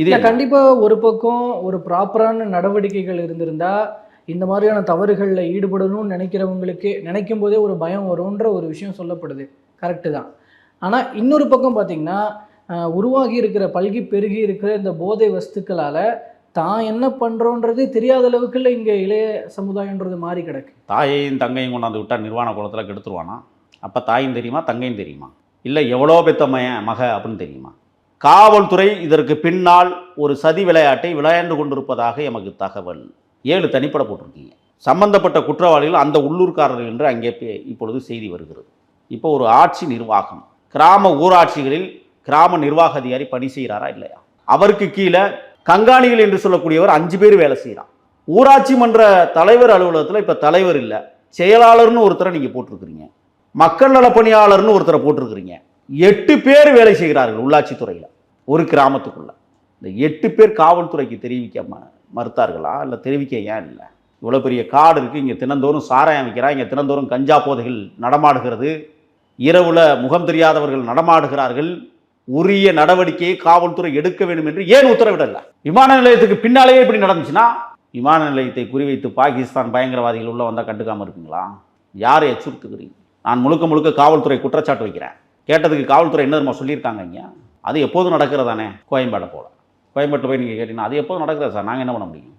இது இல்ல கண்டிப்பா ஒரு பக்கம் ஒரு ப்ராப்பரான நடவடிக்கைகள் இருந்திருந்தா இந்த மாதிரியான தவறுகளில் ஈடுபடணும்னு நினைக்கிறவங்களுக்கு நினைக்கும் போதே ஒரு பயம் வரும்ன்ற ஒரு விஷயம் சொல்லப்படுது. கரெக்டு தான். ஆனால் இன்னொரு பக்கம் பார்த்தீங்கன்னா உருவாகி இருக்கிற பல்கி பெருகி இருக்கிற இந்த போதை வஸ்துக்களால் தான் என்ன பண்ணுறோன்றது தெரியாத அளவுக்குள்ள இங்கே இளைய சமுதாயன்றது மாறி கிடக்கு. தாயையும் தங்கையும் கொண்டாந்து விட்டா நிர்வாண குளத்தில் கெடுத்துருவானா? அப்போ தாயும் தெரியுமா? தங்கையும் தெரியுமா? இல்லை எவ்வளோ பெத்த மக அப்படின்னு தெரியுமா? காவல்துறை இதற்கு பின்னால் ஒரு சதி விளையாட்டை விளையாண்டு கொண்டிருப்பதாக எமக்கு தகவல். ஏழு தனிப்பட போட்டிருக்கீங்க. சம்பந்தப்பட்ட குற்றவாளிகள் அந்த உள்ளூர்காரர்கள் என்று அங்கே பே- இப்பொழுது செய்தி வருகிறது. இப்போ ஒரு ஆட்சி நிர்வாகம். கிராம ஊராட்சிகளில் கிராம நிர்வாக அதிகாரி பணி செய்கிறாரா இல்லையா? அவருக்கு கீழே கங்காணிகள் என்று சொல்லக்கூடியவர் அஞ்சு பேர் வேலை செய்கிறான் ஊராட்சி மன்ற தலைவர் அலுவலகத்தில் இப்போ தலைவர் இல்லை. செயலாளர்னு ஒருத்தரை நீங்கள் போட்டிருக்கிறீங்க. மக்கள் நல பணியாளர்னு ஒருத்தரை போட்டிருக்கிறீங்க. எட்டு பேர் வேலை செய்கிறார்கள் உள்ளாட்சி துறையில் ஒரு கிராமத்துக்குள்ள. இந்த எட்டு பேர் காவல்துறைக்கு தெரிவிக்க ம- மறுத்தார்களா? இல்லை தெரிவிக்க ஏன் இல்லை? இவ்வளோ பெரிய காடு இருக்குது இங்கே தினந்தோறும் சாராயம் வைக்கிறா இங்கே தினந்தோறும் கஞ்சா போதைகள் நடமாடுகிறது. இரவுல முகம் தெரியாதவர்கள் நடமாடுகிறார்கள். உரிய நடவடிக்கையை காவல்துறை எடுக்க வேண்டும் என்று ஏன் உத்தரவிடல? விமான நிலையத்துக்கு பின்னாலேயே இப்படி நடந்துச்சுன்னா விமான நிலையத்தை குறிவைத்து பாகிஸ்தான் பயங்கரவாதிகள் உள்ளே வந்தால் கண்டுக்காமல் இருக்குங்களா யாரை அச்சுறுத்துக்கிறீங்க நான் முழுக்க முழுக்க காவல்துறை குற்றச்சாட்டு வைக்கிறேன். கேட்டதுக்கு காவல்துறை என்ன தெரியுமா சொல்லியிருக்காங்க இங்க? அது எப்போதும் நடக்கிறதானே? கோயம்பேடை போல். கோயம்பேட்டில் போய் நீங்கள் கேட்டீங்கன்னா அது எப்போதும் நடக்கிறது சார். நாங்கள் என்ன பண்ண முடியும்?